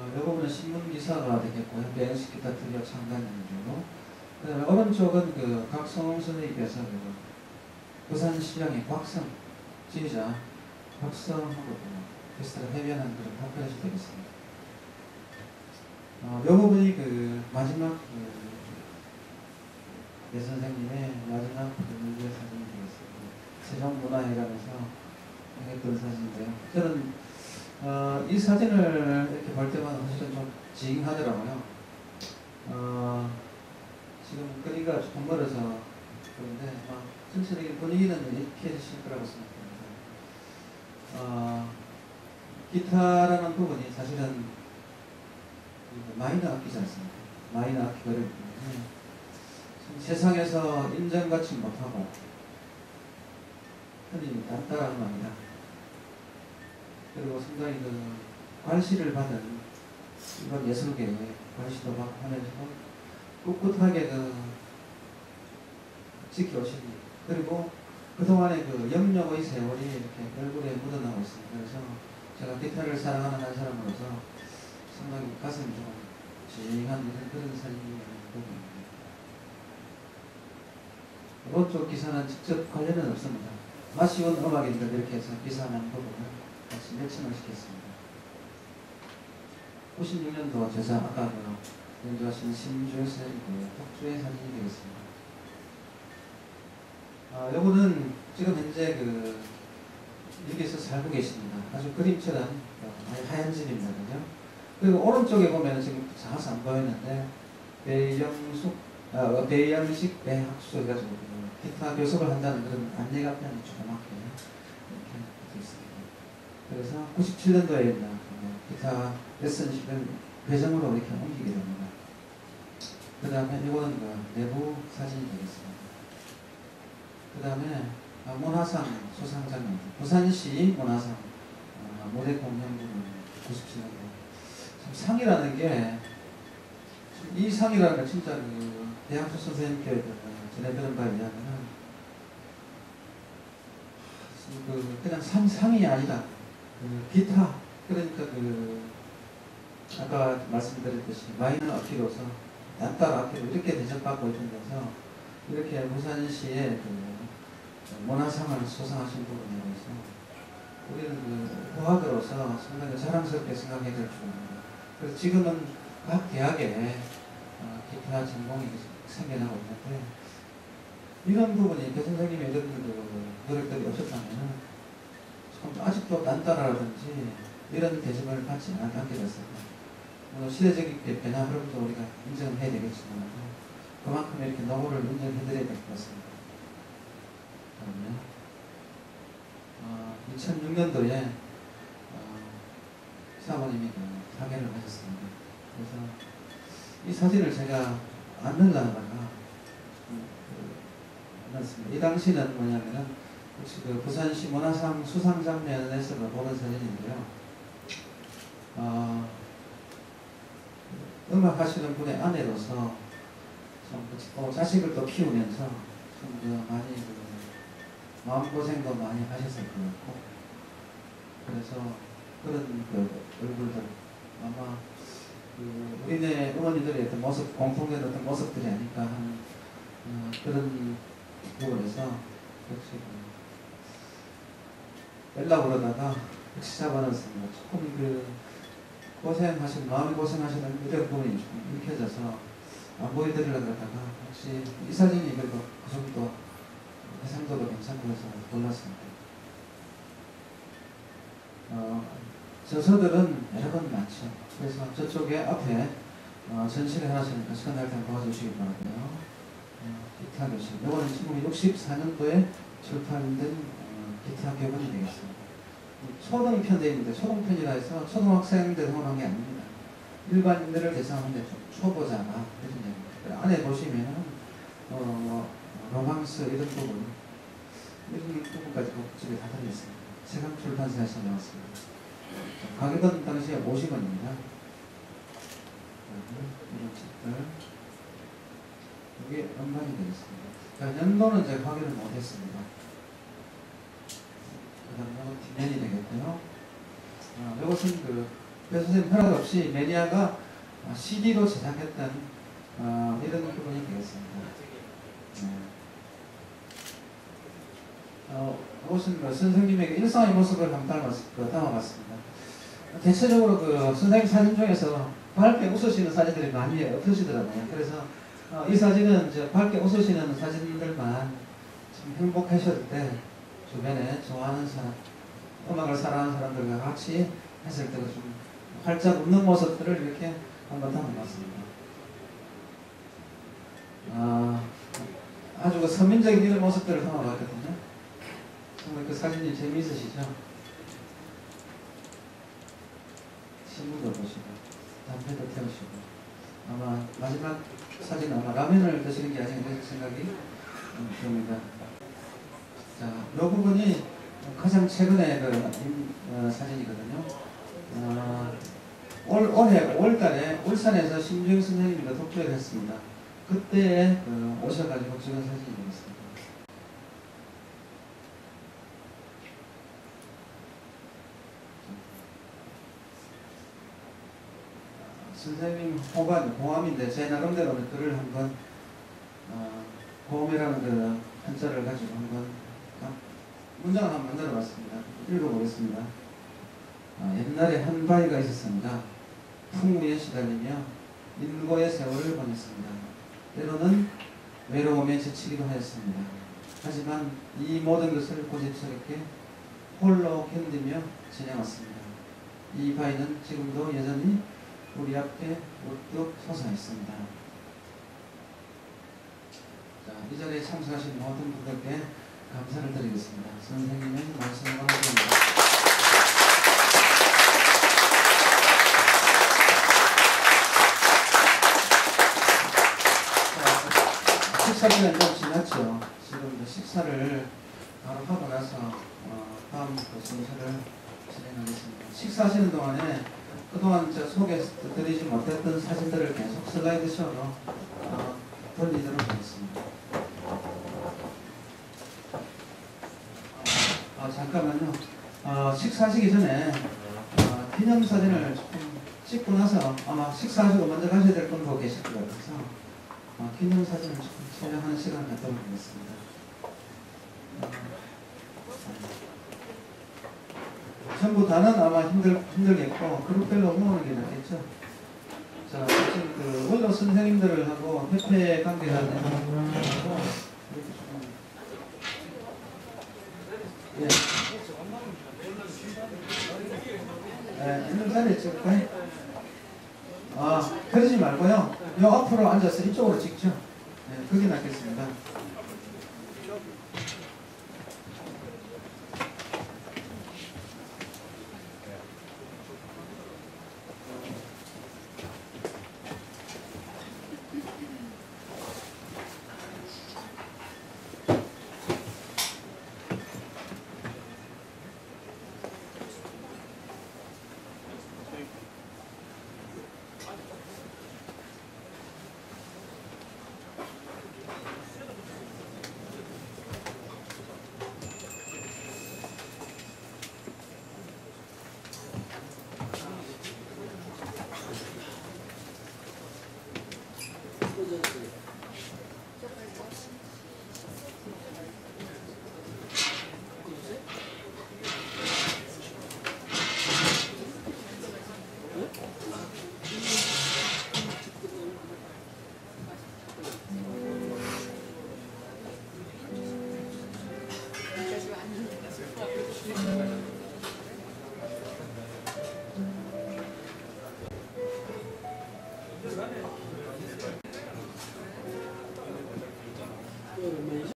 어, 요 부분은 신문 기사가 되겠고요. 배영식 기타 트리오 창단 연주로. 그 다음에 오른쪽은 그 각성홍 선생님께서 그 부산시장의 곽성 지휘자 곽성하고 그 비슷하게 해변한 그런 파편이 되겠습니다. 어, 요 부분이 그 마지막 그 예 선생님의 마지막 그 문제 사진이 되겠습니다. 세종문화회관에서 했던 사진인데요. 저는 어, 이 사진을 이렇게 볼 때마다 사실은 좀 징하더라고요. 어, 지금 거리가 조금 멀어서 그런데 막 전체적인 분위기는 익숙해지실 거라고 생각합니다. 어, 기타라는 부분이 사실은 마이너 악기지 않습니까? 마이너 악기가 때문에 세상에서 인정받지 못하고 흔히 단단한 말이다. 그리고 상당히 그 관시를 받은 이번 예술계에 관시도 받고 하면서 꿋꿋하게 그 지켜오신 그리고 그동안의 그 영역의 세월이 이렇게 얼굴에 묻어나고 있습니다. 그래서 제가 기타를 사랑하는 한 사람으로서 상당히 가슴이 좀 징한 그런 사진이 보입니다. 이쪽 기사는 직접 관련은 없습니다. 아쉬운 음악인들 이렇게 해서 기사만 보고 같 시켰습니다. 96년도 제사 그 연주하신 심주에서 그 독주의 사진이 되겠습니다. 아, 요거는 지금 현재 그 여기서 살고 계십니다. 아주 그림처럼 하얀 집입니다. 그리고 오른쪽에 보면 지금 자서 안 보이는데 배영숙, 아, 배영식 배학수 해가지고 그 기타 교섭을 한다는 그런 안내가 그냥 조그맣게. 그래서 97년도에 기타 레슨실을 배정으로 이렇게 옮기게 됩니다. 그 다음에 이거는 그 내부 사진이 되겠습니다. 그 다음에 문화상 수상자입니다. 부산시 문화상 어, 무대 공연부는 97년도. 상이라는 게 이 상이라는 게 진짜 그 대학교 선생님께 전해 들은 바에 의하면 그 그냥 상, 상이 아니다. 그 기타 그러니까 그 아까 말씀드렸듯이 마이너 악기로서 얀따 악기로 이렇게 대접받고 있는 데서 이렇게 부산시의 그 문화상을 수상하신 부분에 대해서 우리는 그 후학으로서 상당히 자랑스럽게 생각해야 될 부분입니다. 그래서 지금은 각 대학에 어, 기타 전공이 생겨나고 있는데 이런 부분이 교 선생님의 이런 그 노력들이 없었다면 좀 아직도 단단하라든지 이런 대접을 받지 않게. 물론 시대적인 변화 흐름도 우리가 인정을 해야 되겠지만 그만큼 이렇게 노고를 인정해드려야 될 것 같습니다. 그러면 어, 2006년도에 어, 사모님이 그 사계를 하셨습니다. 그래서 이 사진을 제가 안 넣으려다가 넣었습니다. 이 당시는 뭐냐면은 그 부산시 문화상 수상 장면에서 보는 사진인데요. 어, 음악 하시는 분의 아내로서 좀또 자식을 또 키우면서 좀 많이 그 마음고생도 많이 하셨을 것 같고 그래서 그런 그 얼굴들 아마 그 우리네 어머니들의 어떤 모습 공통된 어떤 모습들이 아닐까 하는 어, 그런 부분에서 역시 그 하다가 역시 잡아놨습니다. 조금 그 고생하신 마음 고생하시는 이런 부분이 좀 읽혀져서 안 보여드리려고 하다가 혹시 이 사진이 그래도 그 정도 해상도가 괜찮고 해서 골랐습니다. 어, 저서들은 여러 번 많죠. 그래서 저쪽에 앞에 어, 전시를 하시니까 시간 날때 도와주시기 바라고요. 어, 기타 교실. 이거는 1964년도에 출판된 어, 기타 교본이 되겠습니다. 초등편에 있는데 초등편이라 해서 초등학생들 응원한 게 아닙니다. 일반인들을 대상하는데 초보자가 해준답니다. 안에 보시면은 어, 로망스 이런 부분 이런 부분까지 복집에 다 달렸습니다. 세강 출 판사에서 나왔습니다. 가격은 당시에 50원입니다. 이런 책들 이게 연간이 되겠습니다. 자, 연도는 제가 확인을 못했습니다. 그 이건 뒷면이 되겠고요. 아, 이것은 그 배 선생님 허락 없이 매니아가 어, CD로 제작했던 어, 이런 부분이 되겠습니다. 네. 어, 이것은 뭐 선생님의 일상의 모습을 그, 담아봤습니다. 대체적으로 그 선생님 사진 중에서 밝게 웃으시는 사진들이 많이 없으시더라고요. 그래서 어, 이 사진은 이제 밝게 웃으시는 사진들만 좀 행복하실 때 주변에 좋아하는 사람, 음악을 사랑하는 사람들과 같이 했을 때도 좀 활짝 웃는 모습들을 이렇게 한번 담아봤습니다. 아, 아주 그 서민적인 이런 모습들을 담아봤거든요. 정말 그 사진이 재미있으시죠? 신문도 보시고, 담배도 태우시고, 아마 마지막 사진 아마 라면을 드시는 게 아닌가 생각이 음, 듭니다. 자, 이 부분이 가장 최근에 그 인- 어, 사진이거든요. 어, 올, 올해 5월달에 울산에서 심주영 선생님과 독주를 했습니다. 그때 그 오셔가지고 찍은 사진이 되겠습니다. 선생님 호반, 고함인데 제 나름대로 글을 한번 어, 고함이라는 그 한자를 가지고 한번 어, 문장을 한번 만들어 봤습니다. 읽어보겠습니다. 어, 옛날에 한 바위가 있었습니다. 풍우에 시달리며 인고의 세월을 보냈습니다. 때로는 외로움에 지치기도 하였습니다. 하지만 이 모든 것을 고집스럽게 홀로 견디며 지내왔습니다. 이 바위는 지금도 여전히 우리 앞에 우뚝 솟아 있습니다. 자, 이 자리에 참석하신 모든 분들께 감사를 드리겠습니다. 선생님의 말씀을 감사합니다. 자, 식사 시간 좀 지났죠. 지금 식사를 바로 하고 나서 어, 다음 그 순서를 진행하겠습니다. 식사하시는 동안에 그동안 저 소개드리지 못했던 사진들을 계속 슬라이드쇼로 어, 돌리도록 하겠습니다. 아, 잠깐만요. 어, 식사하시기 전에 어, 기념사진을 조금 찍고 나서 아마 식사하시고 먼저 가셔야 될 분도 계실 것 같아서 어, 기념사진을 조금 촬영하는 시간을 갖도록 하겠습니다. 어, 전부 다는 아마 힘들, 힘들겠고 그룹별로 모으는 게 낫겠죠. 자, 지금 그 원로 선생님들하고 협회 관계자들하고 이렇게 좀 찍을까요? 아, 그러지 말고요. 요 앞으로 앉아서 이쪽으로 찍죠. 예, 그게 낫겠습니다.